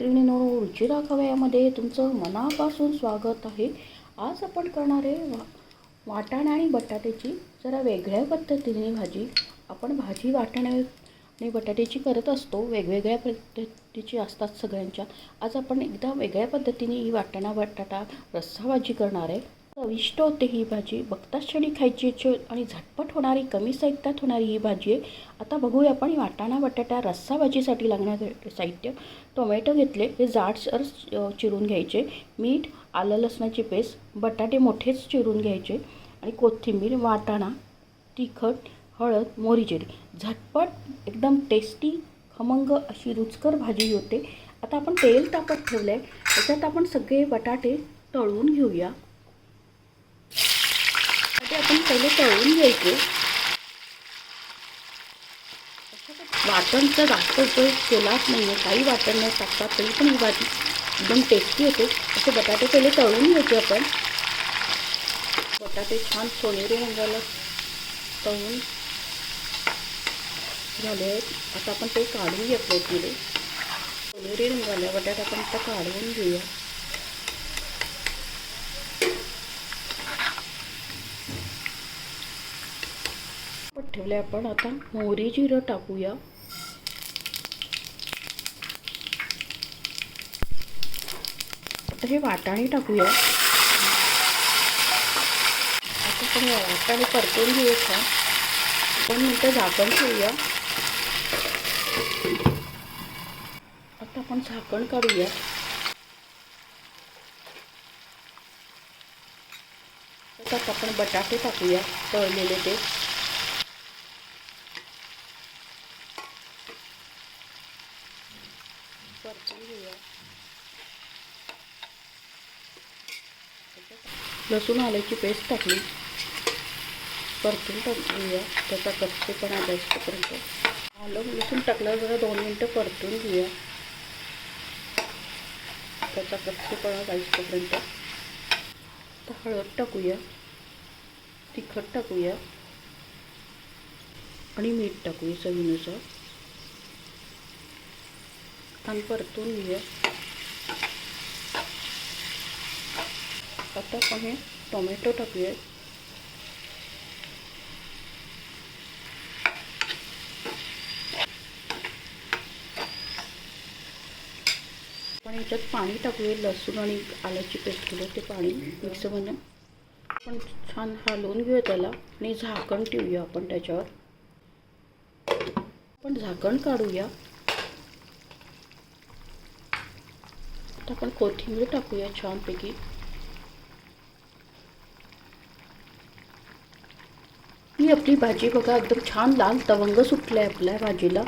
मैत्रिणीनो रुचिरा खवयामध्ये तुमचं मनापासून स्वागत आहे. आज आपण करणार आहे वा वाटाणा आणि बटाट्याची जरा वेगळ्या पद्धतीने भाजी. आपण भाजी वाटाणे आणि बटाट्याची करत असतो. वेगवेगळ्या पद्धतीची असतात सगळ्यांच्या. आज आपण एकदा वेगळ्या पद्धतीने ही वाटाणा बटाटा रस्सा भाजी करणार आहे. चविष्ट होते ही भाजी. बघताच क्षणी खायची इच्छा आणि झटपट होणारी कमी साहित्यात होणारी ही भाजी आहे. आता बघूया आपण वाटाणा बटाटा रस्सा भाजीसाठी लागणारे साहित्य. टोमॅटो घेतले हे जाडसर चिरून घ्यायचे. मीठ आलं लसणाची पेस्ट बटाटे मोठेच चिरून घ्यायचे. आणि कोथिंबीर वाटाणा तिखट हळद मोरीजिरी झटपट एकदम टेस्टी खमंग अशी रुचकर भाजी होते. आता आपण तेल तापत ठेवलं आहे त्याच्यात आपण सगळे बटाटे तळून घेऊया. ते आपण पहिले तळून घ्यायचे. वाटणचा जास्त उपयोग केलाच नाही आहे काही वाटण नाही टाकतात तरी पण ही भाजी एकदम टेस्टी होते असे बटाटे पहिले तळून घ्यायचे आपण. बटाटे छान सोनेरी रंगाला तळून झाले आहेत. आता आपण ते काढून घेतो प्लेटमध्ये सोनेरी रंगाला बटाटा आपण आता काढून घेऊया. ठेवले आपण. आता मोहरी जिरं टाकूया. आता हे वाटाणे टाकूया. आता पण वाटाणे परतून घेऊया. पण नंतर झाकण ठेवूया. आता आपण झाकण काढूया. त्यात आपण बटाटे टाकूया तळलेले ते परतून घेऊया लसूण आल्याची पेस्ट टाकली. परतून टाकूया. त्याचा कच्चेपणा आल्यापर्यंत आलं लसूण टाकल्यावर जरा दोन मिनटं परतून घेऊया. त्याचा कच्चेपणा जास्तपर्यंत आता हळद टाकूया. तिखट टाकूया. आणि मीठ टाकूया चवीनुसार. आणि परतून घेऊया. आता आपण हे टोमॅटो टाकूया आपण याच्यात पाणी टाकूया लसूण आणि आल्याची पेस्ट केलं ते पाणी मिक्सरमध्ये आपण छान हलवून घेऊया त्याला आणि झाकण ठेवूया आपण त्याच्यावर. आपण झाकण काढूया. आता आपण कोथिंबीर टाकूया छानपैकी. ही आपली भाजी बघा एकदम छान लाल तवंग सुटलं आहे आपल्या भाजीला.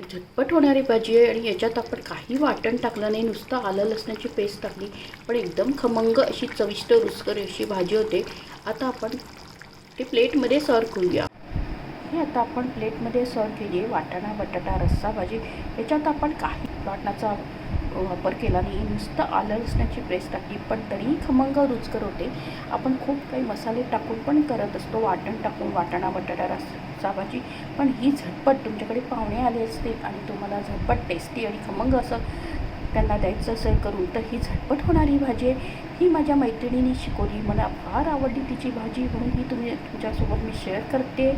झटपट होणारी भाजी आहे आणि याच्यात आपण काही वाटण टाकलं नाही नुसतं आलं लसणाची पेस्ट टाकली. पण एकदम खमंग अशी चविष्ट रुसकर अशी भाजी होते. आता आपण ते प्लेटमध्ये सर्व करूया. हे आता आपण प्लेटमध्ये सर्व केली वाटाणा बटाटा रस्सा भाजी. याच्यात आपण काही वाटणाचा वापर केला नाही नुसतं आलं लसणाची प्रेस टाकली पण तरीही खमंग रुचकर होते. आपण खूप काही मसाले टाकून पण करत असतो वाटण टाकून वाटाणा बटाटा रस्सा भाजी पण ही झटपट तुमच्याकडे पाहुणे आले असतील आणि तुम्हाला झटपट टेस्टी आणि खमंग असं त्यांना द्यायचं असेल करून तर ही झटपट होणारी भाजी आहे. ही माझ्या मैत्रिणीने शिकवली. मला फार आवडली तिची भाजी. म्हणून ही तुम्ही तुमच्यासोबत मी शेअर करते.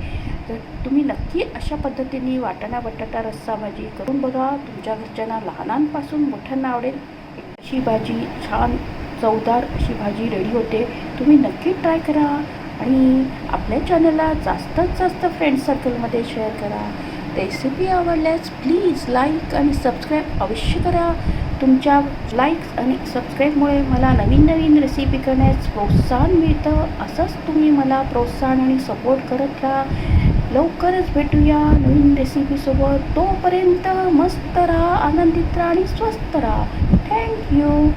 तर तुम्ही नक्की अशा पद्धतीने वाटाणा बटाटा रस्सा भाजी करून बघा. तुमच्या घरच्यांना लहानांपासून मोठ्यांना आवडेल. अशी भाजी छान चवदार अशी भाजी रेडी होते. तुम्ही नक्की ट्राय करा आणि आपल्या चॅनलला जास्तीत जास्त फ्रेंड सर्कलमध्ये शेअर करा. रेसिपी आवडल्यास प्लीज लाईक आणि सबस्क्राईब अवश्य करा. तुमच्या लाईक्स आणि सबस्क्राईबमुळे मला नवीन नवीन रेसिपी करण्यास प्रोत्साहन मिळतं. असंच तुम्ही मला प्रोत्साहन आणि सपोर्ट करत राहा. लवकरच भेटूया नवीन रेसिपीसोबत तोपर्यंत मस्त राहा आनंदित राहा आणि स्वस्त राहा. थँक्यू